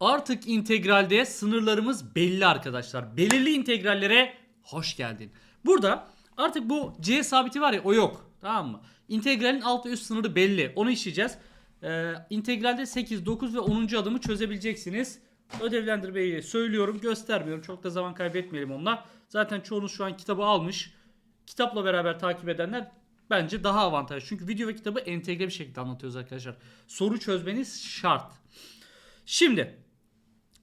Artık integralde sınırlarımız belli arkadaşlar. Belirli integrallere hoş geldin. Burada artık bu c sabiti var ya o yok. Tamam mı? İntegralin alt ve üst sınırı belli. Onu işleyeceğiz. Ee, integralde 8, 9 ve 10. adımı çözebileceksiniz. Ödevlendirmeyi söylüyorum, göstermiyorum. Çok da zaman kaybetmeyelim onunla. Zaten çoğunuz şu an kitabı almış. Kitapla beraber takip edenler bence daha avantajlı. Çünkü video ve kitabı entegre bir şekilde anlatıyoruz arkadaşlar. Soru çözmeniz şart. Şimdi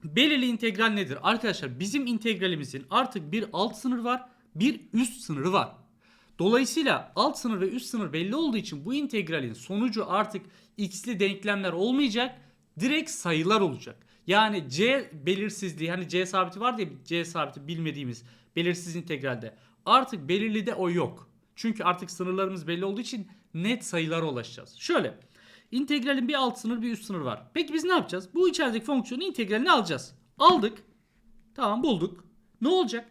belirli integral nedir? Arkadaşlar bizim integralimizin artık bir alt sınır var, bir üst sınırı var. Dolayısıyla alt sınır ve üst sınır belli olduğu için bu integralin sonucu artık x'li denklemler olmayacak, direkt sayılar olacak. Yani c belirsizliği hani c sabiti var diye c sabiti bilmediğimiz belirsiz integralde. Artık belirli de o yok. Çünkü artık sınırlarımız belli olduğu için net sayılara ulaşacağız. Şöyle integralin bir alt sınır bir üst sınır var. Peki biz ne yapacağız? Bu içerideki fonksiyonun integralini alacağız. Aldık. Tamam bulduk. Ne olacak?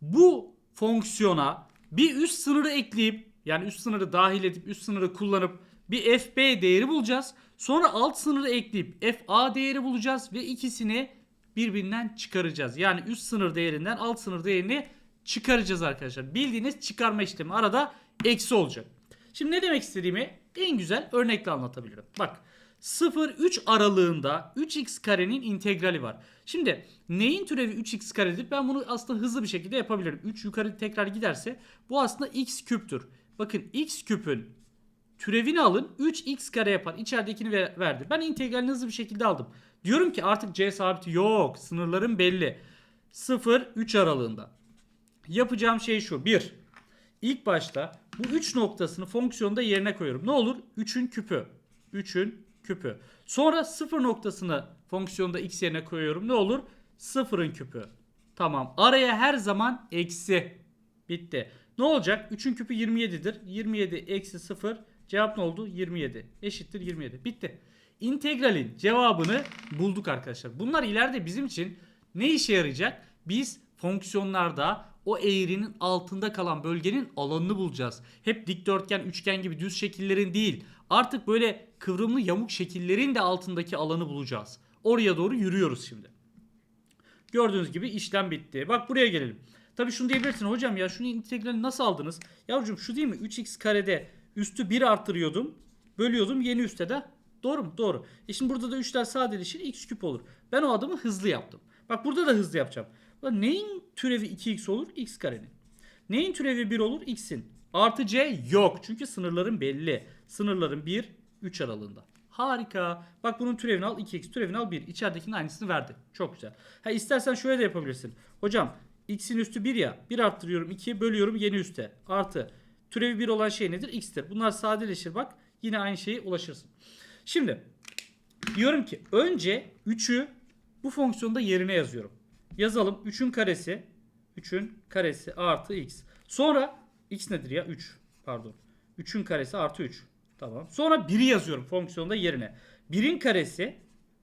Bu fonksiyona bir üst sınırı ekleyip yani üst sınırı dahil edip üst sınırı kullanıp bir fb değeri bulacağız. Sonra alt sınırı ekleyip fa değeri bulacağız ve ikisini birbirinden çıkaracağız. Yani üst sınır değerinden alt sınır değerini çıkaracağız arkadaşlar. Bildiğiniz çıkarma işlemi arada eksi olacak. Şimdi ne demek istediğimi en güzel örnekle anlatabilirim. Bak 0-3 aralığında 3x karenin integrali var. Şimdi neyin türevi 3x karedir? Ben bunu aslında hızlı bir şekilde yapabilirim. 3 yukarı tekrar giderse bu aslında x küptür. Bakın x küpün türevini alın 3x kare yapar. İçeridekini ver- verdi. Ben integralini hızlı bir şekilde aldım. Diyorum ki artık c sabiti yok. Sınırlarım belli. 0-3 aralığında. Yapacağım şey şu. 1. İlk başta bu 3 noktasını fonksiyonda yerine koyuyorum. Ne olur? 3'ün küpü. 3'ün küpü. Sonra 0 noktasını fonksiyonda x yerine koyuyorum. Ne olur? 0'ın küpü. Tamam. Araya her zaman eksi. Bitti. Ne olacak? 3'ün küpü 27'dir. 27 eksi 0. Cevap ne oldu? 27. Eşittir 27. Bitti. İntegralin cevabını bulduk arkadaşlar. Bunlar ileride bizim için ne işe yarayacak? Biz fonksiyonlarda o eğrinin altında kalan bölgenin alanını bulacağız. Hep dikdörtgen, üçgen gibi düz şekillerin değil. Artık böyle kıvrımlı yamuk şekillerin de altındaki alanı bulacağız. Oraya doğru yürüyoruz şimdi. Gördüğünüz gibi işlem bitti. Bak buraya gelelim. Tabii şunu diyebilirsin hocam ya şunu integrali nasıl aldınız? Yavrucuğum şu değil mi? 3x karede üstü 1 arttırıyordum. Bölüyordum yeni üste de. Doğru mu? Doğru. E şimdi burada da 3'ler sadeleşir x küp olur. Ben o adımı hızlı yaptım. Bak burada da hızlı yapacağım. Neyin türevi 2x olur? x karenin. Neyin türevi 1 olur? x'in. Artı c yok. Çünkü sınırların belli. Sınırların 1, 3 aralığında. Harika. Bak bunun türevini al 2x türevini al 1. İçeridekinin aynısını verdi. Çok güzel. Ha istersen şöyle de yapabilirsin. Hocam x'in üstü 1 ya. 1 arttırıyorum 2'ye bölüyorum yeni üste. Artı türevi 1 olan şey nedir? x'tir. Bunlar sadeleşir bak. Yine aynı şeye ulaşırsın. Şimdi diyorum ki önce 3'ü bu fonksiyonda yerine yazıyorum. Yazalım 3'ün karesi 3'ün karesi artı x. Sonra x nedir ya? 3 pardon. 3'ün karesi artı 3. Tamam. Sonra 1'i yazıyorum fonksiyonda yerine. 1'in karesi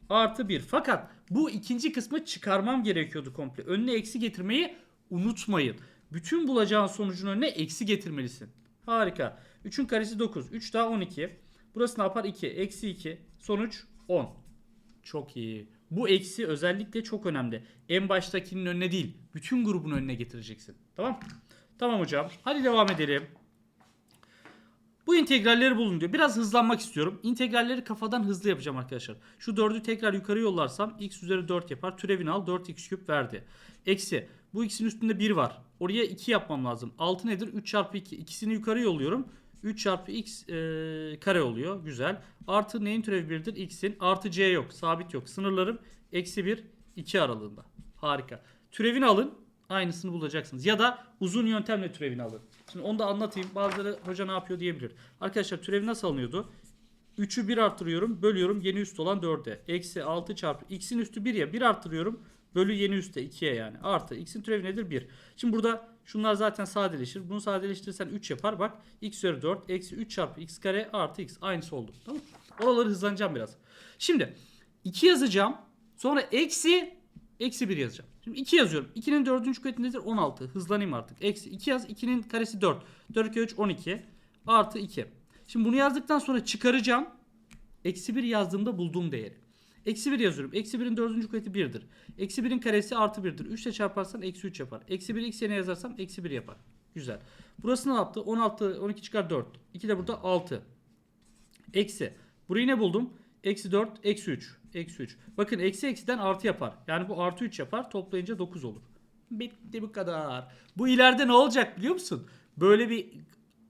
artı 1. Fakat bu ikinci kısmı çıkarmam gerekiyordu komple. Önüne eksi getirmeyi unutmayın. Bütün bulacağın sonucun önüne eksi getirmelisin. Harika. 3'ün karesi 9. 3 daha 12. Burası ne yapar? 2. Eksi 2. Sonuç 10. Çok iyi. Bu eksi özellikle çok önemli. En baştakinin önüne değil, bütün grubun önüne getireceksin. Tamam? Tamam hocam. Hadi devam edelim. Bu integralleri bulun diyor. Biraz hızlanmak istiyorum. İntegralleri kafadan hızlı yapacağım arkadaşlar. Şu 4'ü tekrar yukarı yollarsam x üzeri 4 yapar. Türevini al 4x küp verdi. Eksi. Bu x'in üstünde 1 var. Oraya 2 yapmam lazım. 6 nedir? 3 çarpı 2. İkisini yukarı yolluyorum. 3 çarpı x e, kare oluyor. Güzel. Artı neyin türevi 1'dir? x'in. Artı c yok. Sabit yok. Sınırlarım eksi 1 2 aralığında. Harika. Türevini alın. Aynısını bulacaksınız. Ya da uzun yöntemle türevini alın. Şimdi onu da anlatayım. Bazıları hoca ne yapıyor diyebilir. Arkadaşlar türevi nasıl alınıyordu? 3'ü 1 arttırıyorum. Bölüyorum yeni üst olan 4'e. Eksi 6 çarpı x'in üstü 1 ya. 1 arttırıyorum. Bölü yeni üste 2'ye yani. Artı x'in türevi nedir? 1. Şimdi burada şunlar zaten sadeleşir. Bunu sadeleştirirsen 3 yapar. Bak x üzeri 4 eksi 3 çarpı x kare artı x. Aynısı oldu. Tamam? Oraları hızlanacağım biraz. Şimdi 2 yazacağım. Sonra eksi eksi 1 yazacağım. Şimdi 2 yazıyorum. 2'nin 4. kuvveti nedir? 16. Hızlanayım artık. Eksi 2 yaz. 2'nin karesi 4. 4 kere 3 12. Artı 2. Şimdi bunu yazdıktan sonra çıkaracağım. Eksi 1 yazdığımda bulduğum değeri. Eksi 1 yazıyorum. Eksi 1'in dördüncü kuvveti 1'dir. Eksi 1'in karesi artı 1'dir. 3 ile çarparsan eksi 3 yapar. Eksi 1'i x yerine yazarsam eksi 1 yapar. Güzel. Burası ne yaptı? 16, 12 çıkar 4. 2 de burada 6. Eksi. Burayı ne buldum? Eksi 4, eksi 3. Eksi 3. Bakın eksi eksiden artı yapar. Yani bu artı 3 yapar. Toplayınca 9 olur. Bitti bu kadar. Bu ileride ne olacak biliyor musun? Böyle bir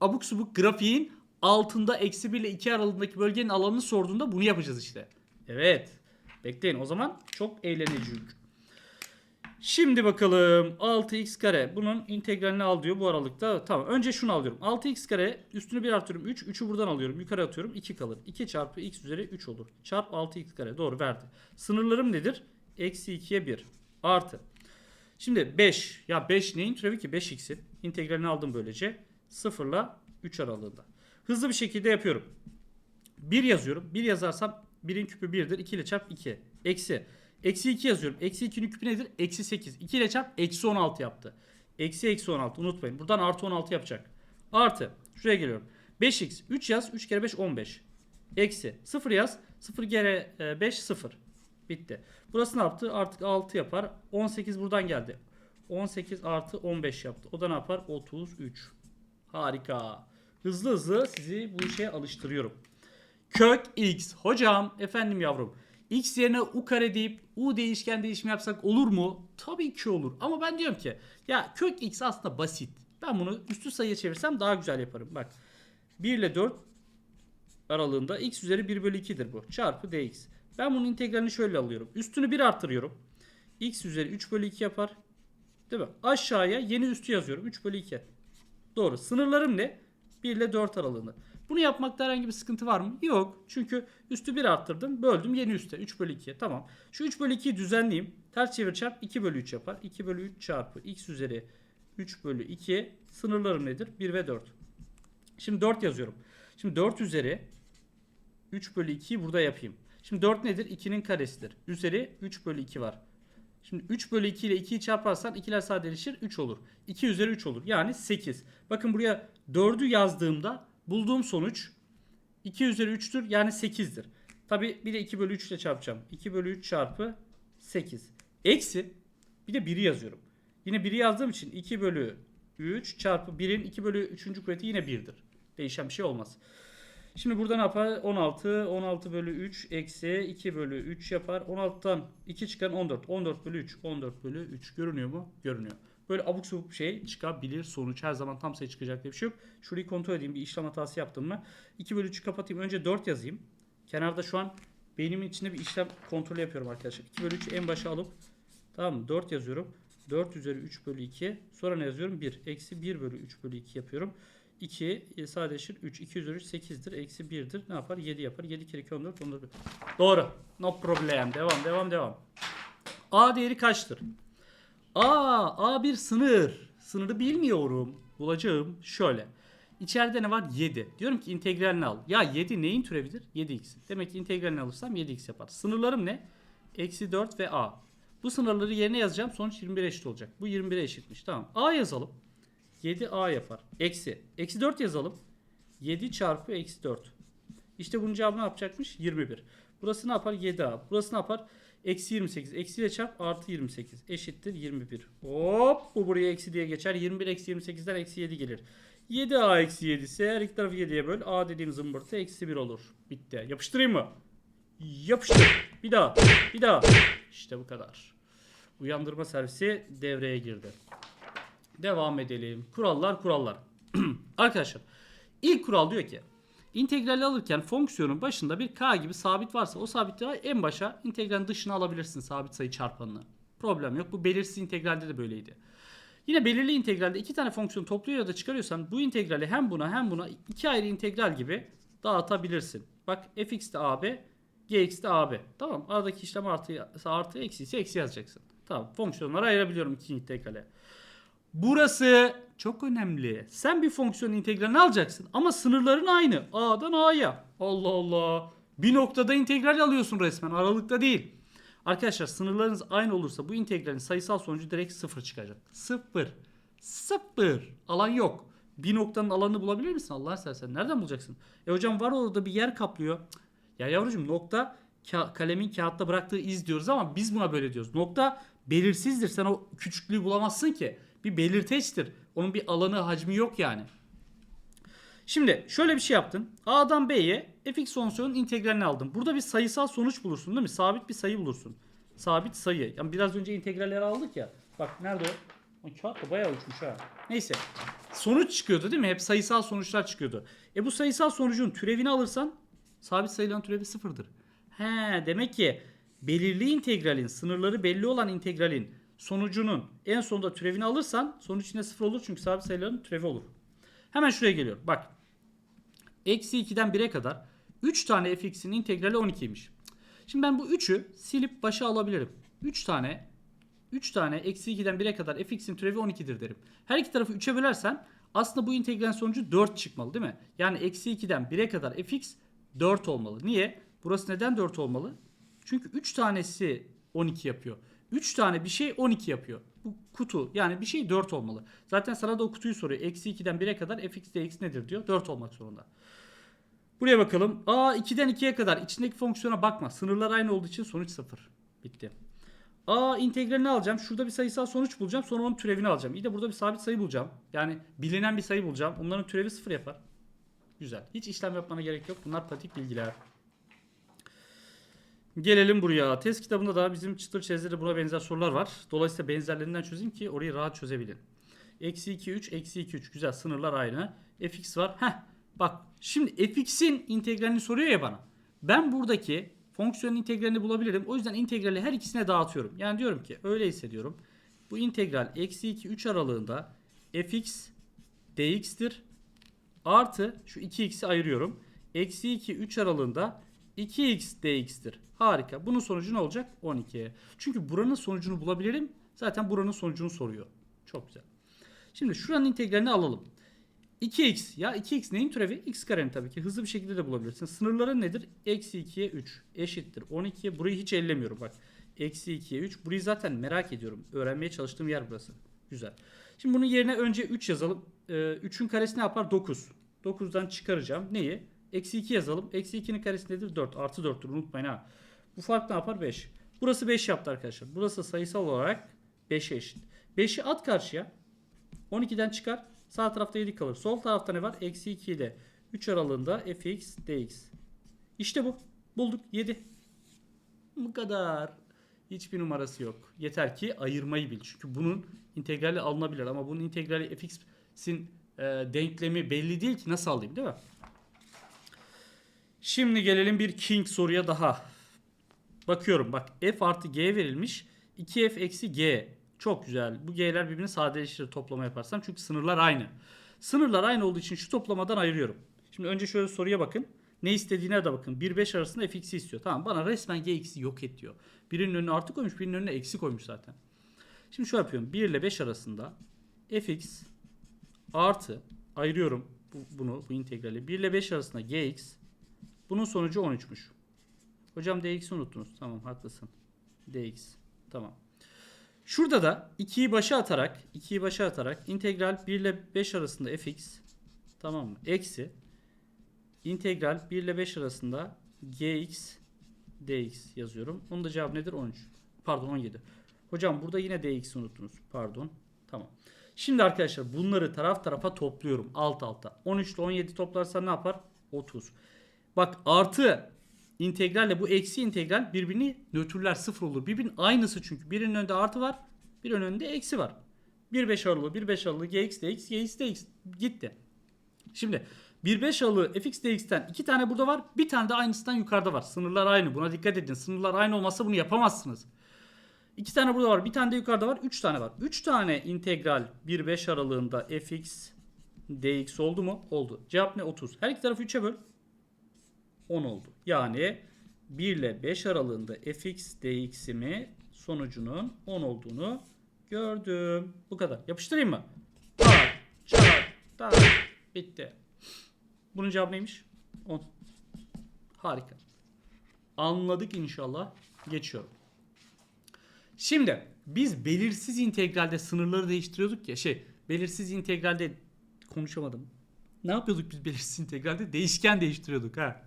abuk subuk grafiğin altında eksi 1 ile 2 aralığındaki bölgenin alanını sorduğunda bunu yapacağız işte. Evet. Bekleyin o zaman çok eğlenecek. Şimdi bakalım 6x kare bunun integralini al diyor bu aralıkta. Tamam önce şunu alıyorum. 6x kare üstünü 1 artırıyorum 3. 3'ü buradan alıyorum. Yukarı atıyorum 2 kalır. 2 çarpı x üzeri 3 olur. Çarp 6x kare doğru verdi. Sınırlarım nedir? Eksi 2'ye 1 artı. Şimdi 5 ya 5 neyin türevi ki 5x'in integralini aldım böylece 0 ile 3 aralığında. Hızlı bir şekilde yapıyorum. 1 yazıyorum. 1 yazarsam 1'in küpü 1'dir. 2 ile çarp 2. Eksi. Eksi 2 yazıyorum. Eksi 2'nin küpü nedir? Eksi 8. 2 ile çarp eksi 16 yaptı. Eksi eksi 16 unutmayın. Buradan artı 16 yapacak. Artı. Şuraya geliyorum. 5x. 3 yaz. 3 kere 5 15. Eksi. 0 yaz. 0 kere 5 0. Bitti. Burası ne yaptı? Artık 6 yapar. 18 buradan geldi. 18 artı 15 yaptı. O da ne yapar? 33. Harika. Hızlı hızlı sizi bu işe alıştırıyorum. Kök x. Hocam efendim yavrum. X yerine u kare deyip u değişken değişimi yapsak olur mu? Tabii ki olur. Ama ben diyorum ki ya kök x aslında basit. Ben bunu üstü sayıya çevirsem daha güzel yaparım. Bak 1 ile 4 aralığında x üzeri 1 bölü 2'dir bu. Çarpı dx. Ben bunun integralini şöyle alıyorum. Üstünü 1 artırıyorum. x üzeri 3 bölü 2 yapar. Değil mi? Aşağıya yeni üstü yazıyorum. 3 bölü 2. Doğru. Sınırlarım ne? 1 ile 4 aralığında. Bunu yapmakta herhangi bir sıkıntı var mı? Yok. Çünkü üstü 1 arttırdım. Böldüm yeni üste. 3 bölü 2'ye. Tamam. Şu 3 bölü 2'yi düzenleyeyim. Ters çevir çarp 2 bölü 3 yapar. 2 bölü 3 çarpı x üzeri 3 bölü 2. Sınırlarım nedir? 1 ve 4. Şimdi 4 yazıyorum. Şimdi 4 üzeri 3 bölü 2'yi burada yapayım. Şimdi 4 nedir? 2'nin karesidir. Üzeri 3 bölü 2 var. Şimdi 3 bölü 2 ile 2'yi çarparsan 2'ler sadeleşir 3 olur. 2 üzeri 3 olur. Yani 8. Bakın buraya 4'ü yazdığımda bulduğum sonuç 2 üzeri 3'tür yani 8'dir. Tabi bir de 2 bölü 3 ile çarpacağım. 2 bölü 3 çarpı 8. Eksi bir de 1'i yazıyorum. Yine 1'i yazdığım için 2 bölü 3 çarpı 1'in 2 bölü 3. kuvveti yine 1'dir. Değişen bir şey olmaz. Şimdi burada ne yapar? 16. 16 bölü 3 eksi 2 bölü 3 yapar. 16'dan 2 çıkan 14. 14 bölü 3. 14 bölü 3. Görünüyor mu? Görünüyor. Böyle abuk subuk bir şey çıkabilir sonuç. Her zaman tam sayı çıkacak diye bir şey yok. Şurayı kontrol edeyim. Bir işlem hatası yaptım mı? 2 bölü 3'ü kapatayım. Önce 4 yazayım. Kenarda şu an beynimin içinde bir işlem kontrolü yapıyorum arkadaşlar. 2 bölü 3'ü en başa alıp tamam mı? 4 yazıyorum. 4 üzeri 3 bölü 2. Sonra ne yazıyorum? 1. Eksi 1 bölü 3 bölü 2 yapıyorum. 2 sadeleşir 3. 2 üzeri 3 8'dir. Eksi 1'dir. Ne yapar? 7 yapar. 7 kere 2 14. 14. Doğru. No problem. Devam devam devam. A değeri kaçtır? A, A bir sınır. Sınırı bilmiyorum. Bulacağım. Şöyle. İçeride ne var? 7. Diyorum ki integralini al. Ya 7 neyin türevidir? 7x. Demek ki integralini alırsam 7x yapar. Sınırlarım ne? Eksi 4 ve A. Bu sınırları yerine yazacağım. Sonuç 21 eşit olacak. Bu 21'e eşitmiş. Tamam. A yazalım. 7A yapar. Eksi. Eksi 4 yazalım. 7 çarpı eksi 4. İşte bunun cevabı ne yapacakmış? 21. Burası ne yapar? 7A. Burası ne yapar? Eksi 28. Eksi ile çarp artı 28. Eşittir 21. Hop bu buraya eksi diye geçer. 21 eksi 28'den eksi 7 gelir. 7A eksi 7 ise her iki tarafı 7'ye böl. A dediğim zımbırtı eksi 1 olur. Bitti. Yapıştırayım mı? Yapıştır. Bir daha. Bir daha. İşte bu kadar. Uyandırma servisi devreye girdi. Devam edelim. Kurallar kurallar. Arkadaşlar ilk kural diyor ki integrali alırken fonksiyonun başında bir k gibi sabit varsa o sabiti en başa integralin dışına alabilirsin sabit sayı çarpanını. Problem yok. Bu belirsiz integralde de böyleydi. Yine belirli integralde iki tane fonksiyon topluyor ya da çıkarıyorsan bu integrali hem buna hem buna iki ayrı integral gibi dağıtabilirsin. Bak fx de ab, gx de ab. Tamam. Aradaki işlem artı, artı eksi ise eksi yazacaksın. Tamam. Fonksiyonları ayırabiliyorum iki integrale. Burası çok önemli. Sen bir fonksiyon integralini alacaksın ama sınırların aynı. A'dan A'ya. Allah Allah. Bir noktada integral alıyorsun resmen. Aralıkta değil. Arkadaşlar sınırlarınız aynı olursa bu integralin sayısal sonucu direkt sıfır çıkacak. Sıfır. Sıfır. Alan yok. Bir noktanın alanını bulabilir misin Allah istersen? Nereden bulacaksın? E hocam var orada bir yer kaplıyor. Ya yavrucuğum nokta ka- kalemin kağıtta bıraktığı iz diyoruz ama biz buna böyle diyoruz. Nokta belirsizdir. Sen o küçüklüğü bulamazsın ki. Bir belirteçtir. Onun bir alanı, hacmi yok yani. Şimdi şöyle bir şey yaptın. A'dan B'ye fx fonksiyonun integralini aldın. Burada bir sayısal sonuç bulursun değil mi? Sabit bir sayı bulursun. Sabit sayı. Yani biraz önce integralleri aldık ya. Bak nerede o? Kağıt da bayağı uçmuş ha. Neyse. Sonuç çıkıyordu değil mi? Hep sayısal sonuçlar çıkıyordu. E bu sayısal sonucun türevini alırsan sabit sayıların türevi sıfırdır. He demek ki belirli integralin, sınırları belli olan integralin sonucunun en sonunda türevini alırsan sonuç yine sıfır olur çünkü sabit sayıların türevi olur. Hemen şuraya geliyorum. Bak. Eksi 2'den 1'e kadar 3 tane fx'in integrali 12'ymiş. Şimdi ben bu 3'ü silip başa alabilirim. 3 tane 3 tane eksi 2'den 1'e kadar fx'in türevi 12'dir derim. Her iki tarafı 3'e bölersen aslında bu integralin sonucu 4 çıkmalı değil mi? Yani eksi 2'den 1'e kadar fx 4 olmalı. Niye? Burası neden 4 olmalı? Çünkü 3 tanesi 12 yapıyor. 3 tane bir şey 12 yapıyor. Bu kutu yani bir şey 4 olmalı. Zaten sana da o kutuyu soruyor. Eksi 2'den 1'e kadar fx dx nedir diyor. 4 olmak zorunda. Buraya bakalım. A 2'den 2'ye kadar içindeki fonksiyona bakma. Sınırlar aynı olduğu için sonuç 0. Bitti. A integralini alacağım. Şurada bir sayısal sonuç bulacağım. Sonra onun türevini alacağım. İyi de burada bir sabit sayı bulacağım. Yani bilinen bir sayı bulacağım. Onların türevi 0 yapar. Güzel. Hiç işlem yapmana gerek yok. Bunlar pratik bilgiler. Gelelim buraya. Test kitabında da bizim çıtır çizgide buna benzer sorular var. Dolayısıyla benzerlerinden çözeyim ki orayı rahat çözebilin. Eksi 2 3, eksi 2 3. Güzel sınırlar aynı. fx var. Heh. Bak şimdi fx'in integralini soruyor ya bana. Ben buradaki fonksiyonun integralini bulabilirim. O yüzden integrali her ikisine dağıtıyorum. Yani diyorum ki öyleyse diyorum. Bu integral eksi 2 3 aralığında fx dx'tir. Artı şu 2x'i ayırıyorum. Eksi 2 3 aralığında 2x dx'tir. Harika. Bunun sonucu ne olacak? 12. Çünkü buranın sonucunu bulabilirim. Zaten buranın sonucunu soruyor. Çok güzel. Şimdi şuranın integralini alalım. 2x ya 2x neyin türevi? x karenin tabii ki. Hızlı bir şekilde de bulabilirsin. Sınırları nedir? Eksi 2'ye 3 eşittir. 12'ye burayı hiç ellemiyorum bak. Eksi 2'ye 3. Burayı zaten merak ediyorum. Öğrenmeye çalıştığım yer burası. Güzel. Şimdi bunun yerine önce 3 yazalım. Ee, 3'ün karesi ne yapar? 9. 9'dan çıkaracağım. Neyi? Eksi 2 yazalım. Eksi 2'nin karesi nedir? 4. Artı 4'tür unutmayın ha. Bu fark ne yapar? 5. Burası 5 yaptı arkadaşlar. Burası sayısal olarak 5'e eşit. 5'i at karşıya. 12'den çıkar. Sağ tarafta 7 kalır. Sol tarafta ne var? Eksi 2 ile 3 aralığında fx dx. İşte bu. Bulduk. 7. Bu kadar. Hiçbir numarası yok. Yeter ki ayırmayı bil. Çünkü bunun integrali alınabilir. Ama bunun integrali fx'in e, denklemi belli değil ki. Nasıl alayım değil mi? Şimdi gelelim bir king soruya daha. Bakıyorum bak f artı g verilmiş. 2f eksi g. Çok güzel. Bu g'ler birbirini sadeleştirir toplama yaparsam. Çünkü sınırlar aynı. Sınırlar aynı olduğu için şu toplamadan ayırıyorum. Şimdi önce şöyle soruya bakın. Ne istediğine de bakın. 1-5 arasında fx'i istiyor. Tamam bana resmen gx'i yok et diyor. Birinin önüne artı koymuş birinin önüne eksi koymuş zaten. Şimdi şöyle yapıyorum. 1 ile 5 arasında fx artı ayırıyorum bu, bunu bu integrali. 1 ile 5 arasında gx bunun sonucu 13'müş. Hocam dx'i unuttunuz. Tamam haklısın. dx. Tamam. Şurada da 2'yi başa atarak 2'yi başa atarak integral 1 ile 5 arasında fx tamam mı? Eksi integral 1 ile 5 arasında gx dx yazıyorum. Onun da cevabı nedir? 13. Pardon 17. Hocam burada yine dx'i unuttunuz. Pardon. Tamam. Şimdi arkadaşlar bunları taraf tarafa topluyorum. Alt alta. 13 ile 17 toplarsam ne yapar? 30. Bak artı integralle bu eksi integral birbirini nötrler sıfır olur. Birbirinin aynısı çünkü. Birinin önünde artı var. Bir önünde eksi var. 1 5 aralığı 1 5 aralığı gx dx gx dx gitti. Şimdi 1 5 aralığı fx dx'ten iki tane burada var. Bir tane de aynısından yukarıda var. Sınırlar aynı. Buna dikkat edin. Sınırlar aynı olmazsa bunu yapamazsınız. İki tane burada var. Bir tane de yukarıda var. Üç tane var. Üç tane integral 1 5 aralığında fx dx oldu mu? Oldu. Cevap ne? 30. Her iki tarafı 3'e böl. 10 oldu. Yani 1 ile 5 aralığında fx dx'imi sonucunun 10 olduğunu gördüm. Bu kadar. Yapıştırayım mı? Tak, çak, tak. Bitti. Bunun cevabı neymiş? 10. Harika. Anladık inşallah. Geçiyorum. Şimdi biz belirsiz integralde sınırları değiştiriyorduk ya şey belirsiz integralde konuşamadım. Ne yapıyorduk biz belirsiz integralde? Değişken değiştiriyorduk ha.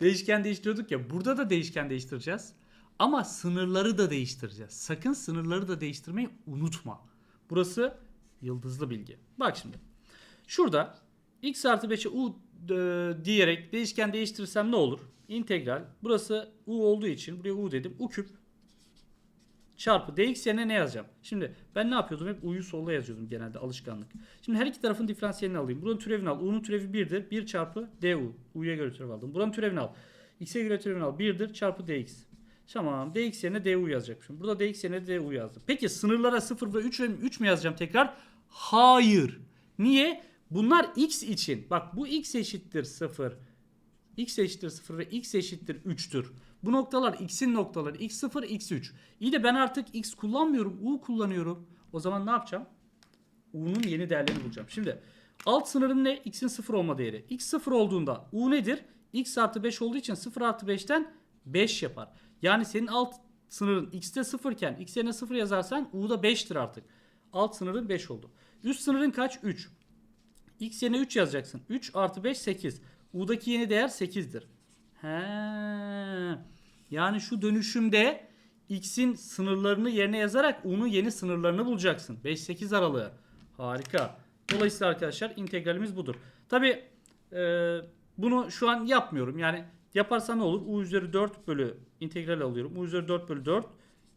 Değişken değiştiriyorduk ya. Burada da değişken değiştireceğiz. Ama sınırları da değiştireceğiz. Sakın sınırları da değiştirmeyi unutma. Burası yıldızlı bilgi. Bak şimdi. Şurada x artı 5'e u e, diyerek değişken değiştirirsem ne olur? İntegral. Burası u olduğu için buraya u dedim. u küp çarpı dx yerine ne yazacağım? Şimdi ben ne yapıyordum? Hep u'yu solda yazıyordum genelde alışkanlık. Şimdi her iki tarafın diferansiyelini alayım. Buranın türevini al. u'nun türevi 1'dir. 1 çarpı du. u'ya göre türev aldım. Buranın türevini al. x'e göre türevini al. 1'dir çarpı dx. Tamam. dx yerine du yazacakmışım. Burada dx yerine du yazdım. Peki sınırlara 0 ve 3 ve 3 mü yazacağım tekrar? Hayır. Niye? Bunlar x için. Bak bu x eşittir 0. x eşittir 0 ve x eşittir 3'tür. Bu noktalar x'in noktaları. x0, x3. İyi de ben artık x kullanmıyorum. u kullanıyorum. O zaman ne yapacağım? u'nun yeni değerlerini bulacağım. Şimdi alt sınırım ne? x'in 0 olma değeri. x 0 olduğunda u nedir? x artı 5 olduğu için 0 artı 5'ten 5 yapar. Yani senin alt sınırın x'te 0 iken x yerine 0 yazarsan u'da 5'tir artık. Alt sınırın 5 oldu. Üst sınırın kaç? 3. X yerine 3 yazacaksın. 3 artı 5 8. U'daki yeni değer 8'dir. He. Yani şu dönüşümde X'in sınırlarını yerine yazarak U'nun yeni sınırlarını bulacaksın. 5-8 aralığı. Harika. Dolayısıyla arkadaşlar integralimiz budur. Tabi bunu şu an yapmıyorum. Yani yaparsam ne olur? U üzeri 4 bölü integral alıyorum. U üzeri 4 bölü 4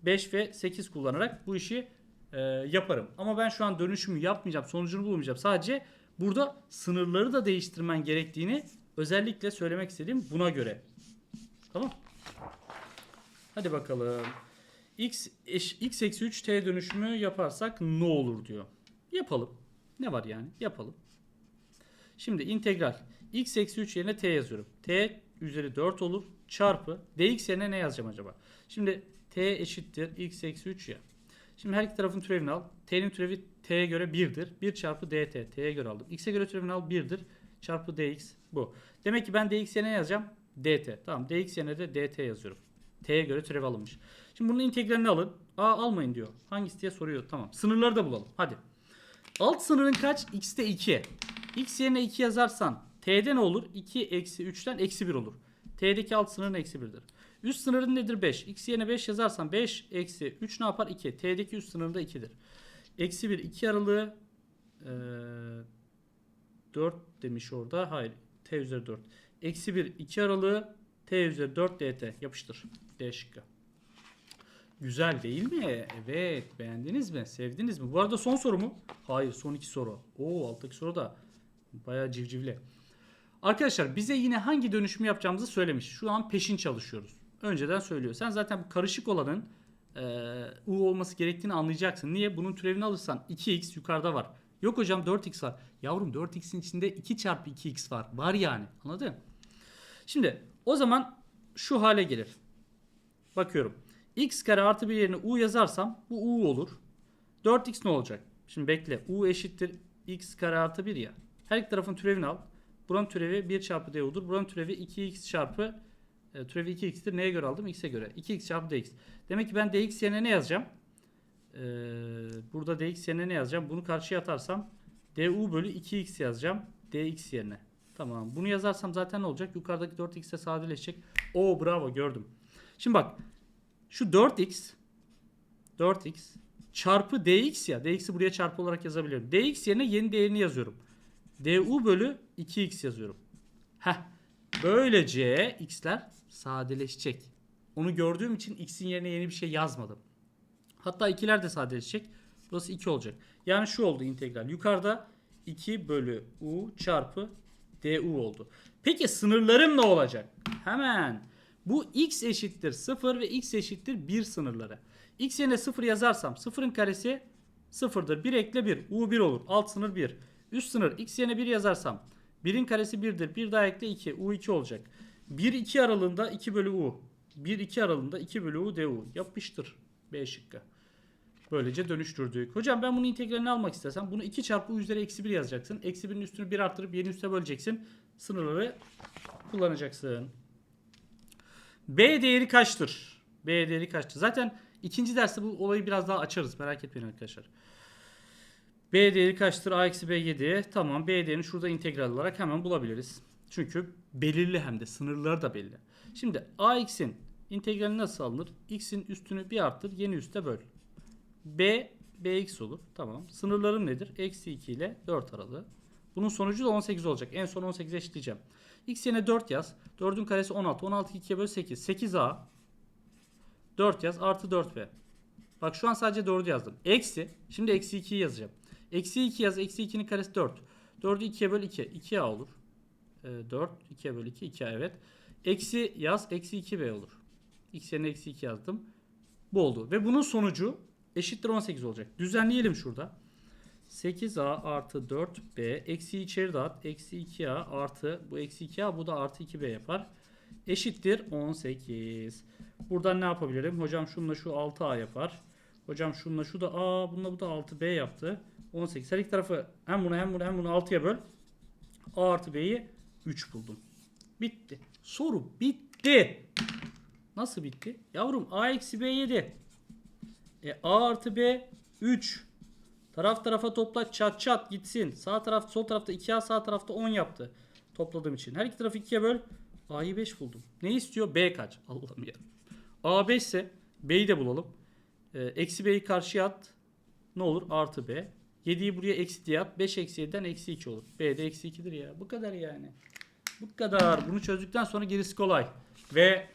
5 ve 8 kullanarak bu işi e, yaparım. Ama ben şu an dönüşümü yapmayacağım. Sonucunu bulmayacağım. Sadece burada sınırları da değiştirmen gerektiğini özellikle söylemek istediğim buna göre. Tamam. Hadi bakalım. X, eş, x eksi 3 t dönüşümü yaparsak ne olur diyor. Yapalım. Ne var yani? Yapalım. Şimdi integral. x eksi 3 yerine t yazıyorum. t üzeri 4 olur. Çarpı dx yerine ne yazacağım acaba? Şimdi t eşittir x eksi 3 ya. Şimdi her iki tarafın türevini al. T'nin türevi t'ye göre 1'dir. 1 çarpı dt. T'ye göre aldım. X'e göre türevini al 1'dir. Çarpı dx bu. Demek ki ben dx yerine ne yazacağım? dt. Tamam dx yerine de dt yazıyorum. T'ye göre türev alınmış. Şimdi bunun integralini alın. Aa almayın diyor. Hangisi diye soruyor. Tamam. Sınırları da bulalım. Hadi. Alt sınırın kaç? X'te 2. X yerine 2 yazarsan T'de ne olur? 2 eksi 3'ten eksi 1 olur. T'deki alt sınırın eksi 1'dir. Üst sınırın nedir? 5. X yerine 5 yazarsan 5 eksi 3 ne yapar? 2. T'deki üst sınırında 2'dir. Eksi 1 2 aralığı ee, 4 demiş orada. Hayır. T üzeri 4. Eksi 1 2 aralığı T üzeri 4 dt. Yapıştır. D şıkkı. Güzel değil mi? Evet. Beğendiniz mi? Sevdiniz mi? Bu arada son soru mu? Hayır. Son iki soru. Oo alttaki soru da bayağı civcivli. Arkadaşlar bize yine hangi dönüşümü yapacağımızı söylemiş. Şu an peşin çalışıyoruz. Önceden söylüyor. Sen zaten bu karışık olanın e, U olması gerektiğini anlayacaksın. Niye? Bunun türevini alırsan 2x yukarıda var. Yok hocam 4x var. Yavrum 4x'in içinde 2 çarpı 2x var. Var yani. Anladın? Şimdi o zaman şu hale gelir. Bakıyorum. x kare artı 1 yerine u yazarsam bu u olur. 4x ne olacak? Şimdi bekle. u eşittir x kare artı 1 ya. Her iki tarafın türevini al. Buranın türevi 1 çarpı du'dur. Buranın türevi 2x çarpı e, türevi 2x'tir. Neye göre aldım? x'e göre. 2x çarpı dx. Demek ki ben dx yerine ne yazacağım? Ee, burada dx yerine ne yazacağım? Bunu karşıya atarsam du bölü 2x yazacağım. dx yerine. Tamam. Bunu yazarsam zaten ne olacak? Yukarıdaki 4x'e sadeleşecek. Oo bravo gördüm. Şimdi bak. Şu 4x 4x çarpı dx ya. dx'i buraya çarpı olarak yazabiliyorum. dx yerine yeni değerini yazıyorum. du bölü 2x yazıyorum. Heh. Böylece x'ler sadeleşecek. Onu gördüğüm için x'in yerine yeni bir şey yazmadım. Hatta ikiler de sadeleşecek. Burası 2 olacak. Yani şu oldu integral. Yukarıda 2 bölü u çarpı du oldu. Peki sınırlarım ne olacak? Hemen. Bu x eşittir 0 ve x eşittir 1 sınırları. x yerine 0 yazarsam 0'ın karesi 0'dır. 1 ekle 1. u 1 olur. Alt sınır 1. Üst sınır x yerine 1 yazarsam 1'in karesi 1'dir. 1 daha ekle 2. u 2 olacak. 1 2 aralığında 2 bölü u. 1 2 aralığında 2 bölü u du. Yapıştır. B şıkkı. Böylece dönüştürdük. Hocam ben bunun integralini almak istesem bunu 2 çarpı u üzeri eksi 1 yazacaksın. Eksi 1'in üstünü 1 arttırıp yeni üste böleceksin. Sınırları kullanacaksın. B değeri kaçtır? B değeri kaçtır? Zaten ikinci derste bu olayı biraz daha açarız. Merak etmeyin arkadaşlar. B değeri kaçtır? A eksi B 7. Tamam B değerini şurada integral olarak hemen bulabiliriz. Çünkü belirli hem de sınırları da belli. Şimdi ax'in integrali nasıl alınır? x'in üstünü bir arttır yeni üste böl. B bx olur. Tamam. Sınırlarım nedir? Eksi 2 ile 4 aralığı. Bunun sonucu da 18 olacak. En son 18 eşitleyeceğim. x yerine 4 yaz. 4'ün karesi 16. 16 2'ye böl 8. 8a 4 yaz artı 4b. Bak şu an sadece 4'ü yazdım. Eksi. Şimdi eksi 2'yi yazacağım. Eksi 2 yaz. Eksi 2'nin karesi 4. 4'ü 2'ye böl 2. 2a olur. Ee, 4. 2'ye böl 2. 2a evet. Eksi yaz. Eksi 2b olur. X yerine eksi 2 yazdım. Bu oldu. Ve bunun sonucu eşittir 18 olacak. Düzenleyelim şurada. 8a artı 4b eksi içeri dağıt. Eksi 2a artı bu eksi 2a bu da artı 2b yapar. Eşittir 18. Buradan ne yapabilirim? Hocam şununla şu 6a yapar. Hocam şununla şu da a bununla bu da 6b yaptı. 18. Her iki tarafı hem bunu hem bunu hem bunu 6'ya böl. a artı b'yi 3 buldum. Bitti. Soru bitti. Nasıl bitti? Yavrum a eksi b 7. E a artı b 3. Taraf tarafa topla çat çat gitsin. Sağ taraf sol tarafta 2a sağ tarafta 10 yaptı. Topladığım için. Her iki tarafı 2'ye böl. A'yı 5 buldum. Ne istiyor? B kaç? Allah'ım ya. A 5 ise B'yi de bulalım. E, eksi B'yi karşıya at. Ne olur? Artı B. 7'yi buraya eksi diye at. 5 eksi 7'den eksi 2 olur. B de eksi 2'dir ya. Bu kadar yani. Bu kadar. Bunu çözdükten sonra gerisi kolay. Ve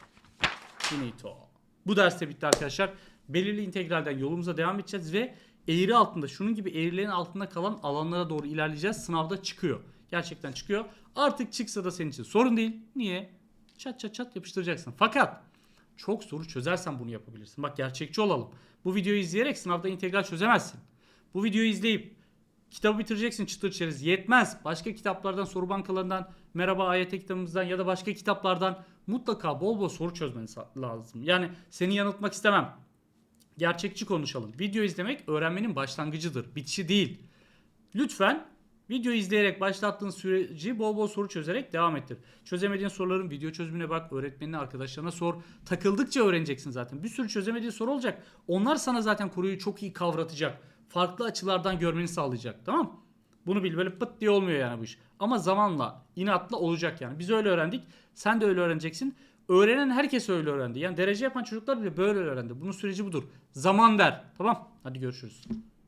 finito. Bu derste bitti arkadaşlar. Belirli integralden yolumuza devam edeceğiz ve eğri altında şunun gibi eğrilerin altında kalan alanlara doğru ilerleyeceğiz. Sınavda çıkıyor. Gerçekten çıkıyor. Artık çıksa da senin için sorun değil. Niye? Çat çat çat yapıştıracaksın. Fakat çok soru çözersen bunu yapabilirsin. Bak gerçekçi olalım. Bu videoyu izleyerek sınavda integral çözemezsin. Bu videoyu izleyip kitabı bitireceksin çıtır çerez. Yetmez. Başka kitaplardan, soru bankalarından, merhaba AYT kitabımızdan ya da başka kitaplardan mutlaka bol bol soru çözmen lazım. Yani seni yanıltmak istemem. Gerçekçi konuşalım. Video izlemek öğrenmenin başlangıcıdır. Bitişi değil. Lütfen video izleyerek başlattığın süreci bol bol soru çözerek devam ettir. Çözemediğin soruların video çözümüne bak, öğretmenine, arkadaşlarına sor. Takıldıkça öğreneceksin zaten. Bir sürü çözemediğin soru olacak. Onlar sana zaten konuyu çok iyi kavratacak. Farklı açılardan görmeni sağlayacak. Tamam mı? Bunu bil böyle pıt diye olmuyor yani bu iş. Ama zamanla, inatla olacak yani. Biz öyle öğrendik. Sen de öyle öğreneceksin. Öğrenen herkes öyle öğrendi. Yani derece yapan çocuklar bile böyle öğrendi. Bunun süreci budur. Zaman ver. Tamam. Hadi görüşürüz.